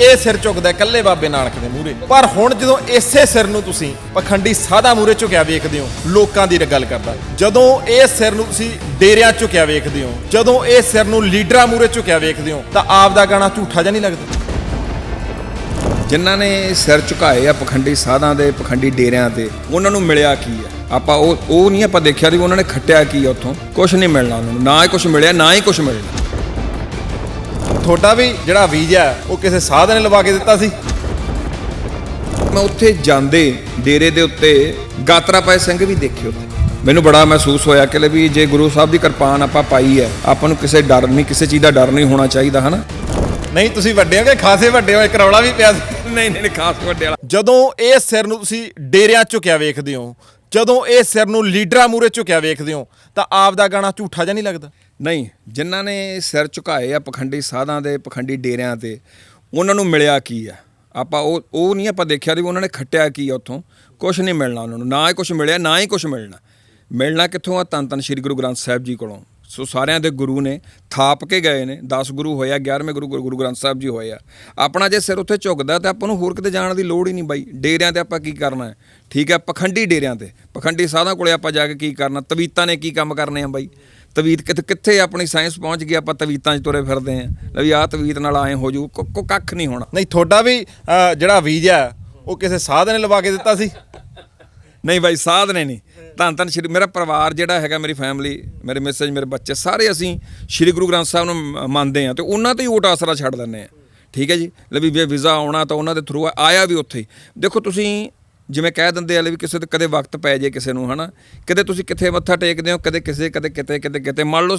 ਇਹ ਸਿਰ ਝੁਕਦਾ ਇਕੱਲੇ ਬਾਬੇ ਨਾਨਕ ਦੇ ਮੂਹਰੇ। ਪਰ ਹੁਣ ਜਦੋਂ ਇਸੇ ਸਿਰ ਨੂੰ ਤੁਸੀਂ ਪਖੰਡੀ ਸਾਦਾ ਮੂਹਰੇ ਝੁਕਿਆ ਵੇਖਦੇ ਹੋ, ਲੋਕਾਂ ਦੀ ਗੱਲ ਕਰਦਾ। ਜਦੋਂ ਇਹ ਸਿਰ ਨੂੰ ਤੁਸੀਂ ਡੇਰਿਆਂ ਝੁਕਿਆ ਵੇਖਦੇ ਹੋ, ਜਦੋਂ ਇਹ ਸਿਰ ਨੂੰ ਲੀਡਰਾਂ ਮੂਹਰੇ ਝੁਕਿਆ ਵੇਖਦੇ ਹੋ, ਤਾਂ ਆਪ ਦਾ ਗਾਣਾ ਝੂਠਾ ਜਿਹਾ ਨਹੀਂ ਲੱਗਦਾ। ਜਿਨ੍ਹਾਂ ਨੇ ਸਿਰ ਝੁਕਾਏ ਆ ਪਖੰਡੀ ਸਾਧਾਂ ਦੇ, ਪਖੰਡੀ ਡੇਰਿਆਂ ਤੇ ਉਹਨਾਂ ਨੂੰ ਮਿਲਿਆ ਕੀ ਆ? ਆਪਾਂ ਉਹ ਉਹ ਨਹੀਂ ਆਪਾਂ ਦੇਖਿਆ ਵੀ ਉਹਨਾਂ ਨੇ ਖੱਟਿਆ ਕੀ ਆ ਉੱਥੋਂ। ਕੁਝ ਨਹੀਂ ਮਿਲਣਾ ਉਹਨਾਂ ਨੂੰ, ਨਾ ਹੀ ਕੁਝ ਮਿਲਿਆ, ਨਾ ਹੀ ਕੁਝ ਮਿਲਣਾ। ਤੁਹਾਡਾ ਵੀ ਜਿਹੜਾ ਵੀਜ਼ਾ ਉਹ ਕਿਸੇ ਸਾਧ ਨੇ ਲਵਾ ਕੇ ਦਿੱਤਾ ਸੀ। ਮੈਂ ਉੱਥੇ ਜਾਂਦੇ ਡੇਰੇ ਦੇ ਉੱਤੇ ਗਾਤਰਾ ਪਾਏ ਸਿੰਘ ਵੀ ਦੇਖੇ ਉੱਥੇ ਮੈਨੂੰ ਬੜਾ ਮਹਿਸੂਸ ਹੋਇਆ ਕਿ ਲੈ ਵੀ ਜੇ ਗੁਰੂ ਸਾਹਿਬ ਦੀ ਕਿਰਪਾਨ ਆਪਾਂ ਪਾਈ ਹੈ ਆਪਾਂ ਨੂੰ ਕਿਸੇ ਡਰ ਨਹੀਂ ਕਿਸੇ ਚੀਜ਼ ਦਾ ਡਰ ਨਹੀਂ ਹੋਣਾ ਚਾਹੀਦਾ ਹਨਾ? ਨਹੀਂ ਤੁਸੀਂ ਵੱਡੇ ਹੋ ਕਿ ਖਾਸੇ ਵੱਡੇ ਹੋ ਇੱਕ ਰੌਲਾ ਵੀ ਪਿਆ ਨਹੀਂ ਨਹੀਂ ਖਾਸ ਵੱਡੇ ਵਾਲਾ। ਜਦੋਂ ਇਹ ਸਿਰ ਨੂੰ ਤੁਸੀਂ ਡੇਰਿਆਂ ਝੁਕਿਆ ਵੇਖਦੇ ਹੋ ਜਦੋਂ ਇਹ ਸਿਰ ਨੂੰ ਲੀਡਰਾਂ ਮੂਹਰੇ ਝੁਕਿਆ ਵੇਖਦੇ ਹੋ ਤਾਂ ਆਪ ਦਾ ਗਾਣਾ ਝੂਠਾ ਜਿਹਾ ਨਹੀਂ ਲੱਗਦਾ। ਨਹੀਂ, ਜਿਨ੍ਹਾਂ ਨੇ ਸਿਰ ਝੁਕਾਏ ਆ ਪਖੰਡੀ ਸਾਧਾਂ ਦੇ, ਪਖੰਡੀ ਡੇਰਿਆਂ ਤੇ, ਉਹਨਾਂ ਨੂੰ ਮਿਲਿਆ ਕੀ ਆ? ਆਪਾਂ ਉਹ ਉਹ ਨਹੀਂ ਆਪਾਂ ਦੇਖਿਆ ਵੀ ਉਹਨਾਂ ਨੇ ਖੱਟਿਆ ਕੀ ਆ ਉੱਥੋਂ। ਕੁਝ ਨਹੀਂ ਮਿਲਣਾ ਉਹਨਾਂ ਨੂੰ, ਨਾ ਹੀ ਕੁਝ ਮਿਲਿਆ, ਨਾ ਹੀ ਕੁਝ ਮਿਲਣਾ। ਮਿਲਣਾ ਕਿੱਥੋਂ ਆ? ਤਨ ਤਨ ਸ੍ਰੀ ਗੁਰੂ ਗ੍ਰੰਥ ਸਾਹਿਬ ਜੀ ਕੋਲੋਂ। ਸੋ ਸਾਰਿਆਂ ਦੇ ਗੁਰੂ ਨੇ, ਥਾਪ ਕੇ ਗਏ ਨੇ 10 ਗੁਰੂ ਹੋਇਆ 11ਵੇਂ ਗੁਰੂ ਗੁਰੂ ਗ੍ਰੰਥ ਸਾਹਿਬ ਜੀ ਹੋਏ ਆ। ਆਪਣਾ ਜੇ ਸਿਰ ਉੱਥੇ ਝੁਕਦਾ ਤਾਂ ਆਪਾਂ ਨੂੰ ਹੋਰ ਕਿਤੇ ਜਾਣ ਦੀ ਲੋੜ ਹੀ ਨਹੀਂ ਬਾਈ। ਡੇਰਿਆਂ ਤੇ ਆਪਾਂ ਕੀ ਕਰਨਾ ਹੈ? ਠੀਕ ਹੈ, ਪਖੰਡੀ ਡੇਰਿਆਂ ਤੇ, ਪਖੰਡੀ ਸਾਧਾਂ ਕੋਲੇ ਆਪਾਂ ਜਾ ਕੇ ਕੀ ਕਰਨਾ? ਤਵੀਤਾਂ ਨੇ ਕੀ ਕੰਮ ਕਰਨੇ ਆ ਬਾਈ? ਤਵੀਤ ਕਿੱਥੇ ਕਿੱਥੇ ਆਪਣੀ ਸਾਇੰਸ ਪਹੁੰਚ ਗਈ ਆਪਾਂ ਤਵੀਤਾਂ 'ਚ ਤੁਰੇ ਫਿਰਦੇ ਆਂ ਲੈ ਵੀ ਆਹ ਤਵੀਤ ਨਾਲ ਐਂ ਹੋ ਜੂ ਕੋ ਕੱਖ ਨਹੀਂ ਹੋਣਾ। ਨਹੀਂ ਤੁਹਾਡਾ ਵੀ ਜਿਹੜਾ ਵੀਜ਼ਾ ਉਹ ਕਿਸੇ ਸਾਧ ਨੇ ਲਵਾ ਕੇ ਦਿੱਤਾ ਸੀ? ਨਹੀਂ ਬਾਈ ਸਾਧ ਨੇ ਨਹੀਂ। ਧੰਨ ਧੰਨ ਸ਼੍ਰੀ ਮੇਰਾ ਪਰਿਵਾਰ ਜਿਹੜਾ ਹੈਗਾ ਮੇਰੀ ਫੈਮਿਲੀ ਮੇਰੇ ਮਿਸਜ ਮੇਰੇ ਬੱਚੇ ਸਾਰੇ ਅਸੀਂ ਸ਼੍ਰੀ ਗੁਰੂ ਗ੍ਰੰਥ ਸਾਹਿਬ ਨੂੰ ਮੰਨਦੇ ਆ ਤੇ ਉਹਨਾਂ ਤੇ ਹੀ ਓਟ ਆਸਰਾ ਛੱਡ ਦਿੰਦੇ ਆ ਠੀਕ ਹੈ ਜੀ? ਲੈ ਵੀ ਜੇ ਵੀਜ਼ਾ ਆਉਣਾ ਤਾਂ ਉਹਨਾਂ ਦੇ ਥਰੂ ਆਇਆ ਵੀ ਉੱਥੇ। ਦੇਖੋ ਤੁਸੀਂ ਜਿਵੇਂ ਕਹਿ ਦਿੰਦੇ ਆ ਵੀ ਕਿਸੇ ਤੇ ਕਦੇ ਵਕਤ ਪੈ ਜੇ ਕਿਸੇ ਨੂੰ, ਹਨਾ? ਕਦੇ ਤੁਸੀਂ ਕਿੱਥੇ ਮੱਥਾ ਟੇਕਦੇ ਹੋ, ਕਦੇ ਕਿਸੇ, ਕਦੇ ਕਿਤੇ ਕਿਤੇ ਕਿਤੇ। ਮੰਨ ਲਓ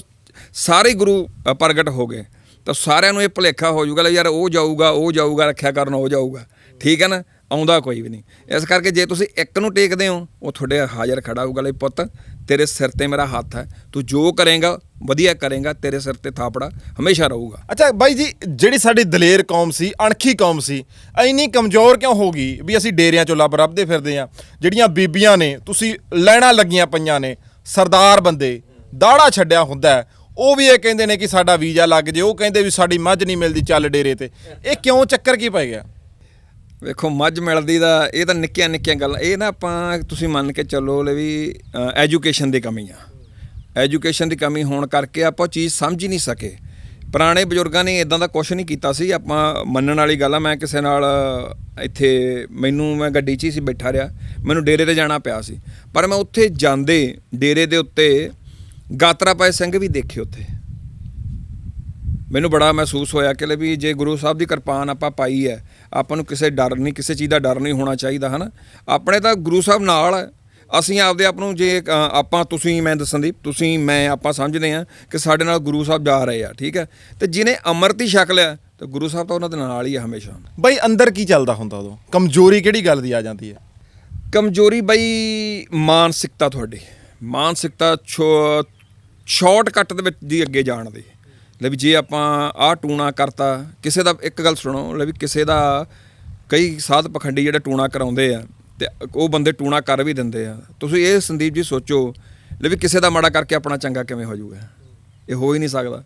ਸਾਰੇ ਗੁਰੂ ਪ੍ਰਗਟ ਹੋ ਗਏ, ਤਾਂ ਸਾਰਿਆਂ ਨੂੰ ਇਹ ਭੁਲੇਖਾ ਹੋ ਜਾਊਗਾ, ਲੈ ਯਾਰ ਉਹ ਜਾਊਗਾ ਉਹ ਜਾਊਗਾ, ਰੱਖਿਆ ਕਰਨ ਉਹ ਜਾਊਗਾ। ਠੀਕ ਹੈ ਨਾ? ਆਉਂਦਾ ਕੋਈ ਵੀ ਨਹੀਂ। ਇਸ ਕਰਕੇ ਜੇ ਤੁਸੀਂ ਇੱਕ ਨੂੰ ਟੇਕਦੇ ਹੋ, ਉਹ ਤੁਹਾਡੇ ਹਾਜ਼ਰ ਖੜਾ ਹੋਊਗਾ ਲਈ ਪੁੱਤ, ਤੇਰੇ ਸਿਰ ਤੇ ਮੇਰਾ ਹੱਥ ਹੈ। ਤੂੰ ਜੋ ਕਰੇਗਾ, ਵਧੀਆ ਕਰੇਗਾ, ਤੇਰੇ ਸਿਰ ਤੇ ਥਾਪੜਾ ਹਮੇਸ਼ਾ ਰਹੂਗਾ। ਅੱਛਾ, ਬਾਈ ਜੀ, ਜਿਹੜੀ ਸਾਡੀ ਦਲੇਰ ਕੌਮ ਸੀ, ਅਣਖੀ ਕੌਮ ਸੀ, ਇੰਨੀ ਕਮਜ਼ੋਰ ਕਿਉਂ ਹੋ ਗਈ ਵੀ ਅਸੀਂ ਡੇਰਿਆਂ ਚੋਂ ਲੱਭ ਰੱਬਦੇ ਫਿਰਦੇ ਆ ਜਿਹੜੀਆਂ ਬੀਬੀਆਂ ਨੇ, ਤੁਸੀਂ ਲੈਣਾ ਲੱਗੀਆਂ ਪਈਆਂ ਨੇ, ਸਰਦਾਰ ਬੰਦੇ, ਦਾੜਾ ਛੱਡਿਆ ਹੁੰਦਾ ਉਹ ਵੀ ਇਹ ਕਹਿੰਦੇ ਨੇ ਕਿ ਸਾਡਾ ਵੀਜ਼ਾ ਲੱਗ ਜੇ, ਉਹ ਕਹਿੰਦੇ ਵੀ ਸਾਡੀ ਮੱਝ ਨਹੀਂ ਮਿਲਦੀ ਚੱਲ ਡੇਰੇ ਤੇ। ਇਹ ਕਿਉਂ ਚੱਕਰ ਕੀ ਪੈ ਗਿਆ? ਵੇਖੋ, ਮੱਝ ਮਿਲਦੀ ਦਾ ਇਹ ਤਾਂ ਨਿੱਕੀਆਂ ਨਿੱਕੀਆਂ ਗੱਲਾਂ। ਇਹ ਨਾ ਆਪਾਂ ਤੁਸੀਂ ਮੰਨ ਕੇ ਚੱਲੋ ਲੈ ਵੀ ਐਜੂਕੇਸ਼ਨ ਦੀ ਕਮੀ ਆ। ਐਜੂਕੇਸ਼ਨ ਦੀ ਕਮੀ ਹੋਣ ਕਰਕੇ ਆਪਾਂ ਉਹ ਚੀਜ਼ ਸਮਝ ਹੀ ਨਹੀਂ ਸਕੇ। ਪੁਰਾਣੇ ਬਜ਼ੁਰਗਾਂ ਨੇ ਇਦਾਂ ਦਾ ਕੁਝ ਨਹੀਂ ਕੀਤਾ ਸੀ। ਆਪਾਂ ਮੰਨਣ ਵਾਲੀ ਗੱਲ ਆ, ਮੈਂ ਕਿਸੇ ਨਾਲ ਇੱਥੇ ਮੈਨੂੰ ਮੈਂ ਗੱਡੀ 'ਚ ਹੀ ਸੀ ਬੈਠਾ ਰਿਹਾ। ਮੈਨੂੰ ਡੇਰੇ ਤੇ ਜਾਣਾ ਪਿਆ ਸੀ। ਪਰ ਮੈਂ ਉੱਥੇ ਜਾਂਦੇ, ਡੇਰੇ ਦੇ ਉੱਤੇ ਗਾਤਰਾ ਪਾਏ ਸਿੰਘ ਵੀ ਦੇਖੇ ਉੱਥੇ। ਮੈਨੂੰ ਬੜਾ ਮਹਿਸੂਸ ਹੋਇਆ ਕਿ ਲੈ ਵੀ ਜੇ ਗੁਰੂ ਸਾਹਿਬ ਦੀ ਕਿਰਪਾਨ ਆਪਾਂ ਪਾਈ ਹੈ ਆਪਾਂ ਨੂੰ ਕਿਸੇ ਡਰ ਨਹੀਂ ਕਿਸੇ ਚੀਜ਼ ਦਾ ਡਰ ਨਹੀਂ ਹੋਣਾ ਚਾਹੀਦਾ ਹਨਾ? ਆਪਣੇ ਤਾਂ ਗੁਰੂ ਸਾਹਿਬ ਨਾਲ ਅਸੀਂ ਆਪਦੇ ਆਪ ਨੂੰ ਜੇ ਆਪਾਂ ਤੁਸੀਂ ਮੈਂ ਦੱਸਣਦੀਪ ਤੁਸੀਂ ਮੈਂ ਆਪਾਂ ਸਮਝਦੇ ਹਾਂ ਕਿ ਸਾਡੇ ਨਾਲ ਗੁਰੂ ਸਾਹਿਬ ਜਾ ਰਹੇ ਆ ਠੀਕ ਹੈ? ਤੇ ਜਿਹਨੇ ਅੰਮ੍ਰਿਤ ਹੀ ਛਕ ਲਿਆ ਤੇ ਗੁਰੂ ਸਾਹਿਬ ਤਾਂ ਉਹਨਾਂ ਦੇ ਨਾਲ ਹੀ ਆ ਹਮੇਸ਼ਾ। ਬਾਈ ਅੰਦਰ ਕੀ ਚੱਲਦਾ ਹੁੰਦਾ ਉਦੋਂ? ਕਮਜ਼ੋਰੀ ਕਿਹੜੀ ਗੱਲ ਦੀ ਆ ਜਾਂਦੀ ਹੈ? ਕਮਜ਼ੋਰੀ ਬਈ ਮਾਨਸਿਕਤਾ ਤੁਹਾਡੀ। ਮਾਨਸਿਕਤਾ ਸ਼ਾਰਟਕਟ ਦੇ ਵਿੱਚ ਦੀ ਅੱਗੇ ਜਾਣ ਦੀ। ਲੈ ਵੀ ਜੇ ਆਪਾਂ ਆਹ ਟੂਣਾ ਕਰਤਾ, ਕਿਸੇ ਦਾ ਇੱਕ ਗੱਲ ਸੁਣੋ, ਲੈ ਵੀ ਕਿਸੇ ਦਾ ਕਈ ਸਾਧ ਪਖੰਡੀ ਜਿਹੜੇ ਟੂਣਾ ਕਰਾਉਂਦੇ ਆ, ਤੇ ਉਹ ਬੰਦੇ ਟੂਣਾ ਕਰ ਵੀ ਦਿੰਦੇ ਆ। ਤੁਸੀਂ ਇਹ ਸੰਦੀਪ ਜੀ ਸੋਚੋ, ਲੈ ਵੀ ਕਿਸੇ ਦਾ ਮਾੜਾ ਕਰਕੇ ਆਪਣਾ ਚੰਗਾ ਕਿਵੇਂ ਹੋ ਜਾਊਗਾ? ਇਹ ਹੋ ਹੀ ਨਹੀਂ ਸਕਦਾ।